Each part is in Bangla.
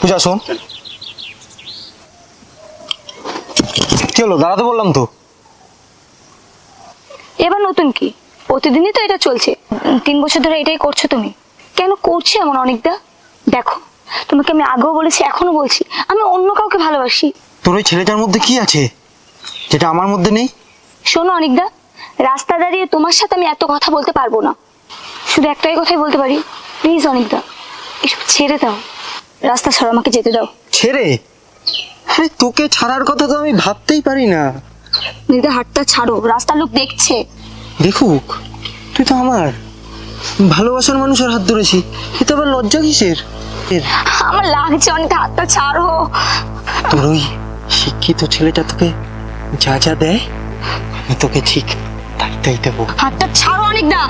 পূজা শোন কি হলো? দাঁড়াতে বললাম তো। এবার নতুন কি? প্রতিদিনই তো এটা চলছে। তিন বছর ধরে এটাই করছ তুমি? কেন করছে এমন অনেকদা দেখো তোমাকে আমি আগেও বলেছি এখনও বলছি আমি অন্য কাউকে ভালোবাসি। তোর ওই ছেলেটার মধ্যে কি আছে? যেটা আমার মধ্যে নেই? শোনো অনিকদা রাস্তা দাঁড়িয়ে তোমার সাথে আমি এত কথা বলতে পারব না। শুধু একটাই কথাই বলতে পারি। প্লিজ অনিকদা এসব ছেড়ে দাও। রাস্তা ছাড়ো আমাকে যেতে দাও। ছেড়ে? আরে তোকে ছাড়ার কথা তো আমি ভাবতেই পারি না। অনিকদা হাতটা ছাড়ো রাস্তার লোক দেখছে। দেখুক তুই তো আমার। ভালোবাসার মানুষের হাত ধরেছি এ তো আবার লজ্জা কিসের? এর। আমার লাগছে অনেক হাতটা ছাড়ো। তোর ওই শিক্ষিত ছেলেটা তোকে যা যা দেয় আমি তোকে ঠিক তাই তাই দেবো। হাতটা ছাড়ো অনেকদা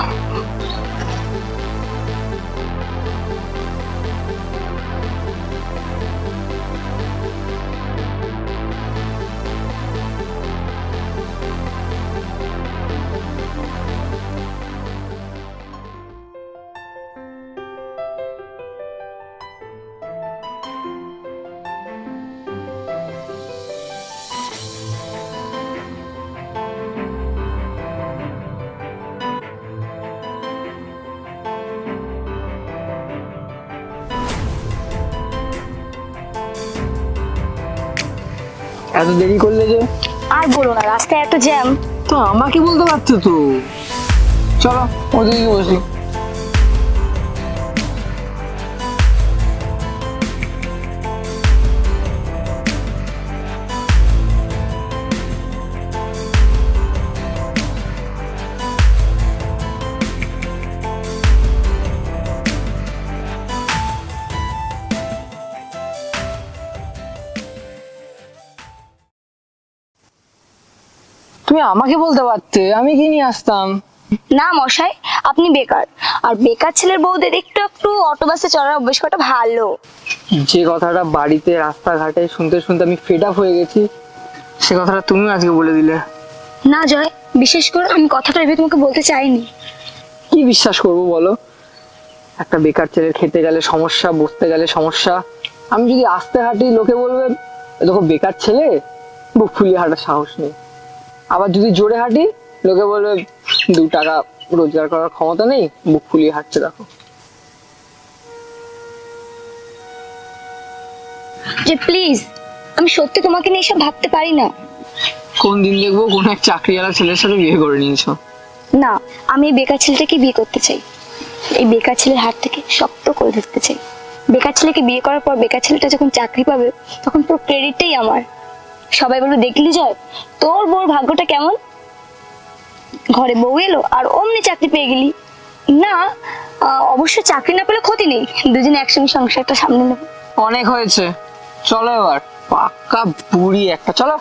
এত দেরি করলে যে? আর বলো না রাস্তায় এত জ্যাম। তো আমাকে বলতে পারছ তো। চলো ওদিকে বসি। তুমি আমাকে বলতে পারতে আমি কি নিয়ে আসতাম? না মশাই আপনি বেকার। আর বেকার ছেলের বউদের একটু একটু অটো বাসে চড়ার অভ্যেস করাটা ভালো। যে কথাটা বাড়িতে রাস্তাঘাটে শুনতে শুনতে আমি ফেড আপ হয়ে গেছি সে কথাটা তুমি আজকে বলে দিলে। না জয় বিশেষ করে আমি কথাটা ভেবে তোমাকে বলতে চাইনি। কি বিশ্বাস করব বলো? একটা বেকার ছেলের খেতে গেলে সমস্যা বসতে গেলে সমস্যা। আমি যদি আস্তে হাঁটি লোকে বলবে "এ দেখো বেকার ছেলে বুক ফুলিয়ে হাঁটার সাহস নেই। আবার যদি জোরে হাঁটি লোকে বলবে দু টাকা রোজগার করার ক্ষমতা নেই বুক ফুলিয়ে হাঁটছে দেখো। যে প্লিজ আমি সত্যি তোমাকে নিয়ে এসব ভাবতে পারি না। কোন দিন দেখব কোন এক চাকরিওয়ালা ছেলের সাথে বিয়ে করে নিয়েছো? না আমি এই বেকার ছেলেটাকে বিয়ে করতে চাই। এই বেকার ছেলের হাত থেকে শক্ত করে ধরতে চাই। বেকার ছেলেকে বিয়ে করার পর বেকার ছেলেটা যখন চাকরি পাবে তখন পুরো ক্রেডিটটাই আমার। সবাই বলে দেখলি জয়? তোর বউর ভাগ্যটা কেমন? ঘরে বউ এলো, আর অমনি চাকরি পেয়ে গেলি? না অবশ্য চাকরি না পেলে ক্ষতি নেই। দুজনে একসঙ্গে সংসারটা সামনে নেব। অনেক হয়েছে। চলো এবার, পাক্কা বুড়ি একটা, চলো।